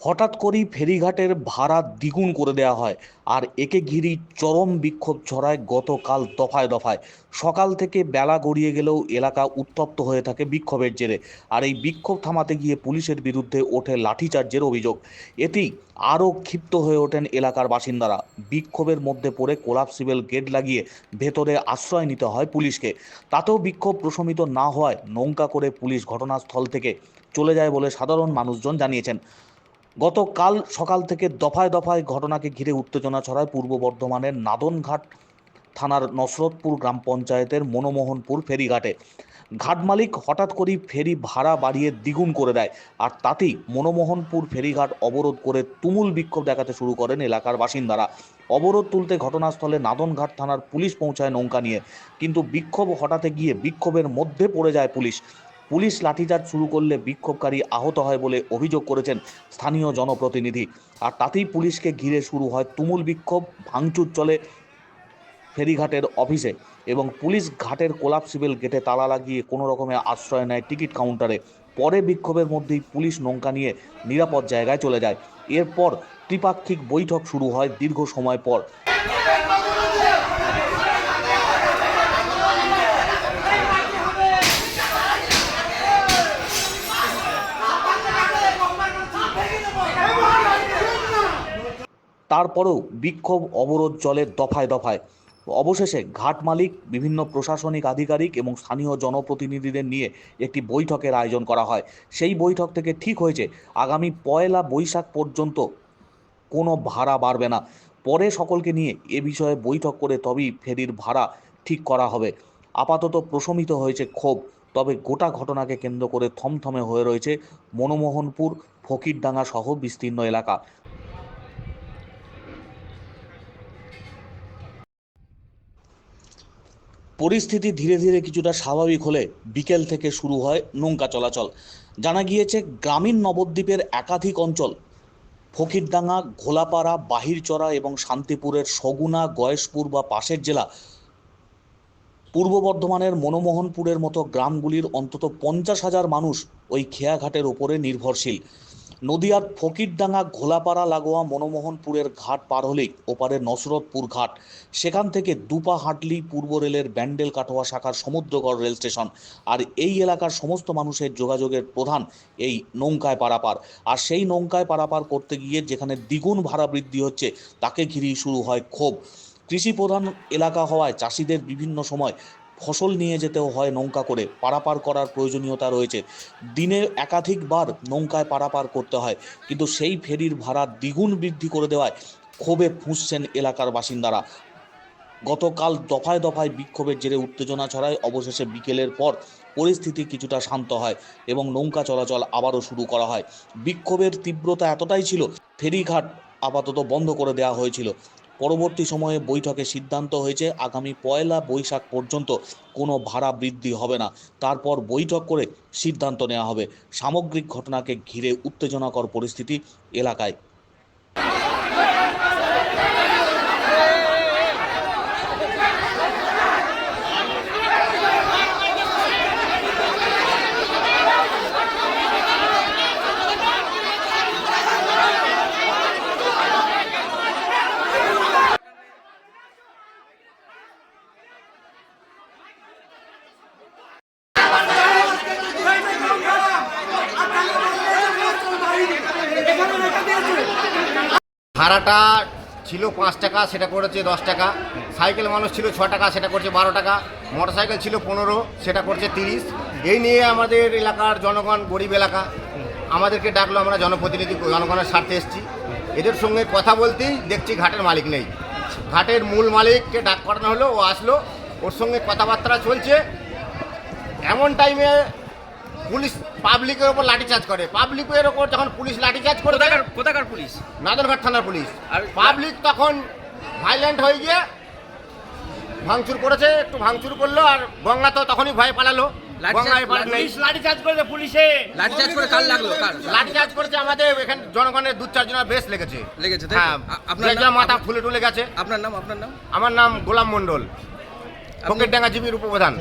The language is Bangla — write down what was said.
হঠাৎ করেই ফেরিঘাটের ভাড়া দ্বিগুণ করে দেওয়া হয়। আর একে ঘিরি চরম বিক্ষোভ ছড়ায় গতকাল দফায় দফায়। সকাল থেকে বেলা গড়িয়ে গেলেও এলাকা উত্তপ্ত হয়ে থাকে বিক্ষোভের জেরে। আর এই বিক্ষোভ থামাতে গিয়ে পুলিশের বিরুদ্ধে ওঠে লাঠিচার্জের অভিযোগ। এতেই আরও ক্ষিপ্ত হয়ে ওঠেন এলাকার বাসিন্দারা। বিক্ষোভের মধ্যে পড়ে কোলাপসিবল গেট লাগিয়ে ভেতরে আশ্রয় নিতে হয় পুলিশকে। তাতেও বিক্ষোভ প্রশমিত না হওয়ায় নৌকা করে পুলিশ ঘটনাস্থল থেকে চলে যায় বলে সাধারণ মানুষজন জানিয়েছেন। গতকাল সকাল থেকে দফায় দফায় ঘটনাকে ঘিরে উত্তেজনা ছড়ায় পূর্ব বর্ধমানের নাদনঘাট থানার নসরতপুর গ্রাম পঞ্চায়েতের মনোমোহনপুর ফেরিঘাটে। ঘাট মালিক হঠাৎ করেই ফেরি ভাড়া বাড়িয়ে দ্বিগুণ করে দেয় আর তাতেই মনোমোহনপুর ফেরিঘাট অবরোধ করে তুমুল বিক্ষোভ দেখাতে শুরু করেন এলাকার বাসিন্দারা। অবরোধ তুলতে ঘটনাস্থলে নাদনঘাট থানার পুলিশ পৌঁছায় নৌকা নিয়ে। কিন্তু বিক্ষোভ হটাতে গিয়ে বিক্ষোভের মধ্যে পড়ে যায় পুলিশ। পুলিশ লাঠিচার্জ শুরু করলে বিক্ষোভকারী আহত হয় বলে অভিযোগ করেছেন স্থানীয় জনপ্রতিনিধি। আর তাতেই পুলিশকে ঘিরে শুরু হয় তুমুল বিক্ষোভ, ভাঙচুর চলে ফেরিঘাটের অফিসে এবং পুলিশ ঘাটের কোলাপসিবল গেটে তালা লাগিয়ে কোনো রকমে আশ্রয় নেয় টিকিট কাউন্টারে। পরে বিক্ষোভের মধ্যেই পুলিশ নৌকা নিয়ে নিরাপদ জায়গায় চলে যায়। এরপর ত্রিপাক্ষিক বৈঠক শুরু হয় দীর্ঘ সময় পর। তারপরেও বিক্ষোভ অবরোধ চলে দফায় দফায়। অবশেষে ঘাট মালিক, বিভিন্ন প্রশাসনিক আধিকারিক এবং স্থানীয় জনপ্রতিনিধিদের নিয়ে একটি বৈঠকের আয়োজন করা হয়। সেই বৈঠক থেকে ঠিক হয়েছে, আগামী পয়লা বৈশাখ পর্যন্ত কোনো ভাড়া বাড়বে না। পরে সকলকে নিয়ে এ বিষয়ে বৈঠক করে তবেই ফেরির ভাড়া ঠিক করা হবে। আপাতত প্রশমিত হয়েছে ক্ষোভ, তবে গোটা ঘটনাকে কেন্দ্র করে থমথমে হয়ে রয়েছে মনমোহনপুর, ফকিরডাঙ্গা সহ বিস্তীর্ণ এলাকা। পরিস্থিতি ধীরে ধীরে কিছুটা স্বাভাবিক হলে বিকেল থেকে শুরু হয় নৌকা চলাচল। জানা গিয়েছে, গ্রামীণ নবদ্বীপের একাধিক অঞ্চল, ফকিরডাঙ্গা, ঘোলাপাড়া বাহিরচড়া এবং শান্তিপুরের সগুনা, গয়েশপুর বা পাশের জেলা পূর্ব বর্ধমানের মনোমোহনপুরের মতো গ্রামগুলির অন্তত পঞ্চাশ হাজার মানুষ ওই খেয়াঘাটের ওপরে নির্ভরশীল। নদিয়ার ফকিরডাঙ্গা, ঘোলাপাড়া, লাগোয়া, মনমোহনপুরের ঘাট পার হলেই ওপারে নসরতপুর ঘাট। সেখান থেকে দুপা হাঁটলি পূর্ব রেলের ব্যান্ডেল কাটোয়া শাখার সমুদ্রগড় রেল স্টেশন। আর এই এলাকার সমস্ত মানুষের যোগাযোগের প্রধান এই নৌকায় পারাপার। আর সেই নৌকায় পারাপার করতে গিয়ে যেখানে দ্বিগুণ ভাড়া বৃদ্ধি হচ্ছে, তাকে ঘিরেই শুরু হয় ক্ষোভ। কৃষি প্রধান এলাকা হওয়ায় চাষিদের বিভিন্ন সময় ফসল নিয়ে যেতেও হয় নৌকা করে। পারাপার করার প্রয়োজনীয়তা রয়েছে। দিনে একাধিকবার নৌকায় পারাপার করতে হয়, কিন্তু সেই ফেরির ভাড়া দ্বিগুণ বৃদ্ধি করে দেওয়ায় ক্ষোভে ফুঁসছেন এলাকার বাসিন্দারা। গতকাল দফায় দফায় বিক্ষোভের জেরে উত্তেজনা ছড়ায়। অবশেষে বিকেলের পর পরিস্থিতি কিছুটা শান্ত হয় এবং নৌকা চলাচল আবারও শুরু করা হয়। বিক্ষোভের তীব্রতা এতটাই ছিল, ফেরিঘাট আপাতত বন্ধ করে দেওয়া হয়েছিল। পরবর্তী সময়ে বৈঠকে সিদ্ধান্ত হয়েছে, আগামী পয়লা বৈশাখ পর্যন্ত কোনো ভাড়া বৃদ্ধি হবে না। তারপর বৈঠক করে সিদ্ধান্ত নেওয়া হবে। সামগ্রিক ঘটনাকে ঘিরে উত্তেজনাকর পরিস্থিতি এলাকায়। ভাড়াটা ছিল পাঁচ টাকা, সেটা করেছে দশ টাকা। সাইকেল মানুষ ছিল ছ টাকা, সেটা করছে বারো টাকা। মোটর সাইকেল ছিল পনেরো, সেটা করছে তিরিশ। এই নিয়ে আমাদের এলাকার জনগণ গরিব এলাকা, আমাদেরকে ডাকলো, আমরা জনপ্রতিনিধি জনগণের স্বার্থে এসেছি। এদের সঙ্গে কথা বলতেই দেখছি ঘাটের মালিক নেই। ঘাটের মূল মালিককে ডাক করানো হলো, ও আসলো, ওর সঙ্গে কথাবার্তা চলছে। এমন টাইমে পুলিশ পাবলিকের ওপর লাঠিচার্জ করে। পাবলিকের ওপর যখন পুলিশ লাঠিচার্জ করে কোথাকার কোথাকার পুলিশ? নাদরঘাট থানার পুলিশ। আর পাবলিক তখন ভাইলেন্ট হয়ে গিয়ে ভাঙচুর করেছে একটু ভাঙচুর করল আর গঙ্গা তো তখনই ভয় পালালো। লাঠিচার্জ- করেছে আমাদের এখানে জনগণের দু চারজনের বেশ লেগেছে। লেগেছে হ্যাঁ আপনার মাথা ফুলে টুলে গেছে। আপনার নাম আপনার নাম? আমার নাম গোলাম আপনি- ফকিরডাঙ্গা জিবির উপপ্রধান